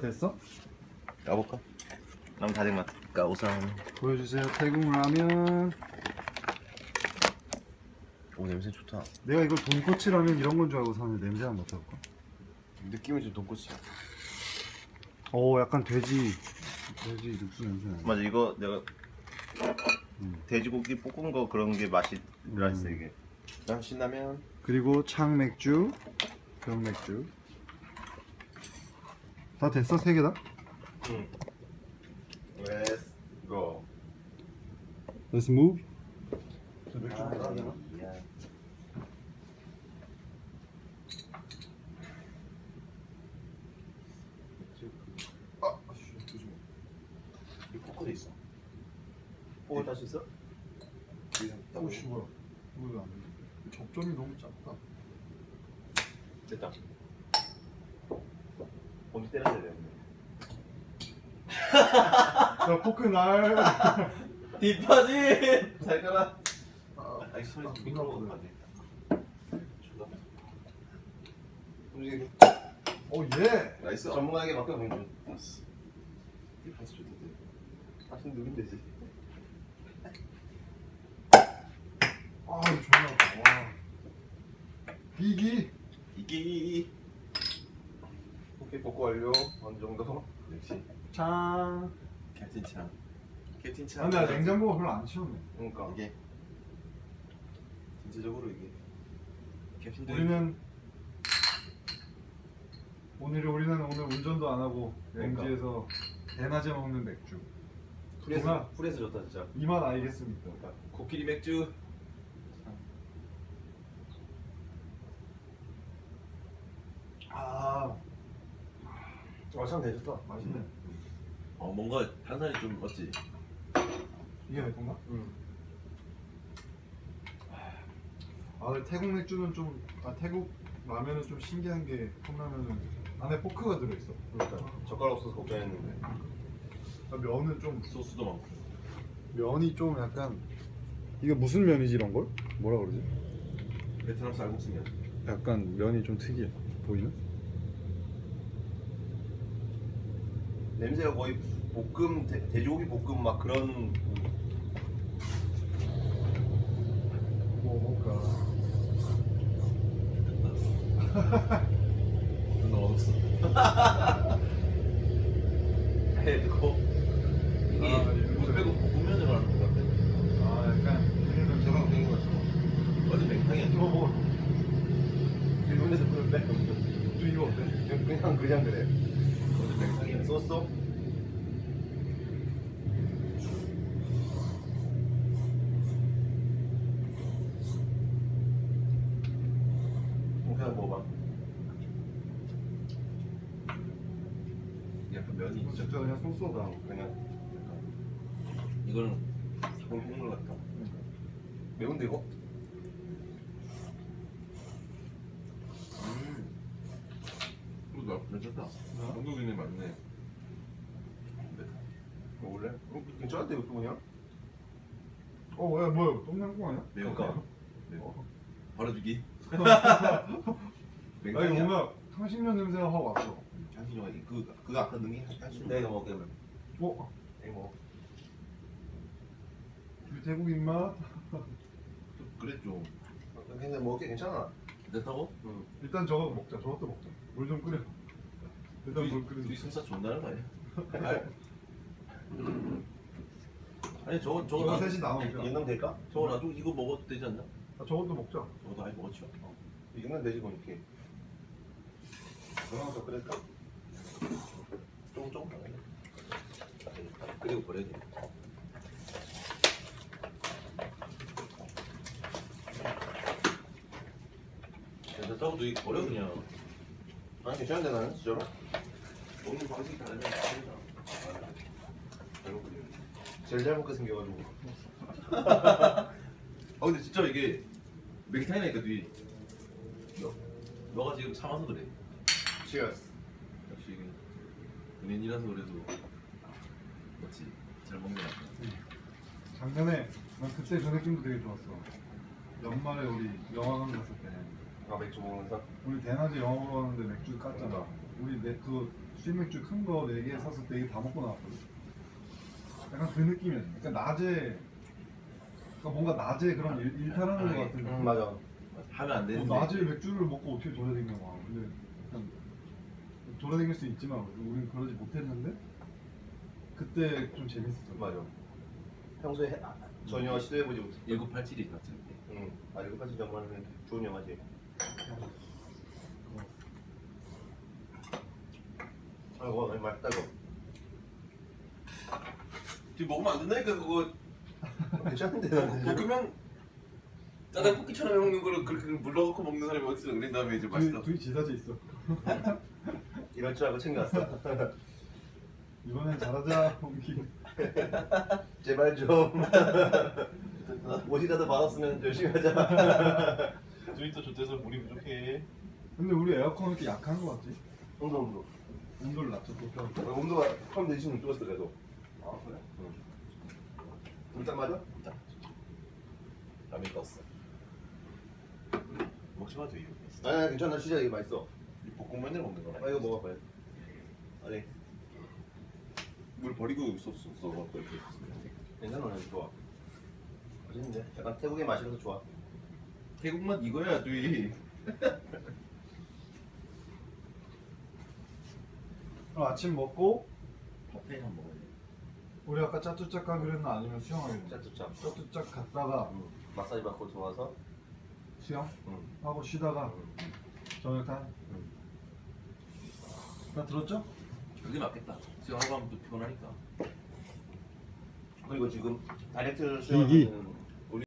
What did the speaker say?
됐어? 까볼까? 남 다된 것 같아. 까우상. 보여주세요. 태국 라면. 오 냄새 좋다. 내가 이걸 돈코츠 라면 이런 건 줄 알고 샀는데 냄새 한번 맡아볼까? 느낌이 좀 돈코츠야. 오 약간 돼지 돼지 육수 냄새 나. 맞아 이거 내가 음. 돼지고기 볶은 거 그런 게 맛이 들어있어 음. 이게. 그다음 신라면. 그리고 창 맥주, 병 맥주. 다 됐어 세 개다? 응. Let's go. Let's move. 야. 아, 씨, 조심해. 이 포크도 있어. 딸수 있어? 오 씨 뭐야? 뭐야? 접점이 너무 작다. 됐다. 범위 때려야 되는데. 야 포크 날. 딥하지. 잘 가라. 아, 이 소리 좀. 존나. 움직이. 오 예. 나이스. 전문가에게 맡겨보면 좀. 나이스. 딥하지 좋던데. 다시 누르면 되지. 아 이거 좋나. 와. 비기. 이기. 복구 완료. 어느 정도? 역시. 창. 캡틴 창. 캡틴 아, 창. 근데 나 냉장고가 별로 안 치웠네. 그러니까 이게 전체적으로 이게 캡틴도 우리는 오늘 우리는 오늘 운전도 안 하고 그러니까. 엠지에서 대낮에 먹는 맥주. 풀에서 풀에서 좋다 진짜. 이맛 알겠습니까? 코끼리 맥주. 아 와참 괜찮다. 맛있네. 어 뭔가 탄산이 좀 없지. 이게 내 건가? 음. 아 근데 태국 맥주는 좀 아 태국 라면은 좀 신기한 게 컵라면은 안에 포크가 들어있어. 그러니까 젓가락 없어서 걱정했는데. 아, 면은 좀 소스도 많고. 면이 좀 약간 이게 무슨 면이지 이런 걸? 뭐라 그러지? 베트남 쌀국수면. 약간 면이 좀 특이해 보이는? 냄새가 거의 볶음 돼, 돼지고기 볶음 막 그런 뭐 먹을까? 존나 없어. 해고 이게 아, 물 이거 빼고 볶음면으로 하는 것 같아. 아 약간 저랑 된 거죠. 어제 맹탕이 이거 아니고. 먹어 일본에서 그런데 좀 이거 어때? 그냥 그냥 그래. 소스? 그냥 먹어봐. 약간 면이 이거 진짜. 그냥 소스다 그냥 이거는 사골 국물 같다. 매운데 이거? 음. 괜찮다. 어? 한국인이 맞네. 먹을래? 어, 괜찮은데 이것도 그냥? 어 뭐야 뭐야 똠양꿍 아니야? 매운. 거. 매워. 바로 주기. 아니 맹탕이야. 뭔가 향신료 냄새가 확 왔어 향신료가 그 그거 아까 능이 향신료. 내가 이거 먹을게 그럼. 어? 이거 먹어. 우리 태국 입맛? 그래 좀 근데 먹을게 괜찮아. 응. 일단 저거 먹자 저것도 먹자 물 좀 끓여 일단 물 끓여 둘이 승사 존나는 거 아니야? 아니, 아니 저거 저거 저거 나 셋이 나눠 먹자 이 정도 될까? 저거 놔두고 이거 먹어도 되지 않나? 아, 저것도 먹자 저거도 아예 먹었죠. 이 정도면 되지 뭐 이렇게. 더 끓일까? 조금 조금 그리고 버려야 돼. 괜찮다고 너 이거 버려 그냥. 아니 괜찮은데 나는 진짜로? 먹는 방식이 다르면 다르다. 잘못 그래. 제일 잘 먹게 생겨가지고. 아 근데 진짜 이게 맥타이나니까 뒤 너, 너가 지금 참아서 그래. Cheers. 역시 이게 연예인이라서 그래도 맞지 잘 먹는 것 같아. 작년에 난 그때 저 느낌도 되게 좋았어 연말에 우리 영화관 갔을 때 아 맥주 먹으면서? 우리 대낮에 영화 보러 갔는데 맥주 깠잖아 우리 내그 수입맥주 큰거 4개 샀을 때 이게 다 먹고 나왔거든 약간 그 느낌이야 그러니까 낮에 그러니까 뭔가 낮에 그런 일, 일탈하는 거 같은 응 맞아. 하면 안 되는데. 뭐 낮에 맥주를 먹고 어떻게 돌아다니냐 와 근데 약간 돌아다닐 수 있지만 우리는 그러지 못했는데 그때 좀 재밌었어 맞아. 평소에 해- 아, 전혀 시도해보지 못했 1987이 맞죠? 응. 아, 이거 빠진 영화는 좋은 영화지. 아이고 너무 맛있다 이거 먹으면 안 된다니까 그거. 괜찮은데 나는 볶으면 짜장볶이처럼 먹는 거를 그렇게 물러넣고 먹는 사람이 어딨어 그런 다음에 이제 맛있다 둘이, 둘이 지사제 있어. 이럴 줄 알고 챙겨왔어. 이번엔 잘하자 홍기. 제발 좀. 옷이라도 받았으면 열심히 하자. 트위터 좋대서 물이 부족해. 근데 우리 에어컨 왜 이렇게 약한 거 같지? 온도 온도. 온도를 낮춰볼까? 어, 온도가 처음 내리시면 죽었어 그래도 아 그래? 응. 물딱 맞아? 라면 떴어. 먹지 마도 이거. 아니 괜찮아. 진짜 이게 맛있어. 이 볶음면을 먹는 거라 아 이거 먹어봐요 아니 물 버리고 있었어 써갖고 이렇게 괜찮아 난 좋아. 맛있는데? 약간 태국의 맛이라서 좋아. 태국 맛 이거야 뚜이. 그럼 아침 먹고? 파페 한 먹어야 돼 우리 아까 짜뚜짝 가기로 했나 아니면 수영하기로 했나? 짭짭짭 짜뚜짝 갔다가 응. 마사지 받고 들어와서 수영 응. 하고 쉬다가 저녁탕 응. 다 들었죠? 그게 맞겠다 수영하고 하면 또 피곤하니까 그리고 지금 다이렉트 기기. 수영하면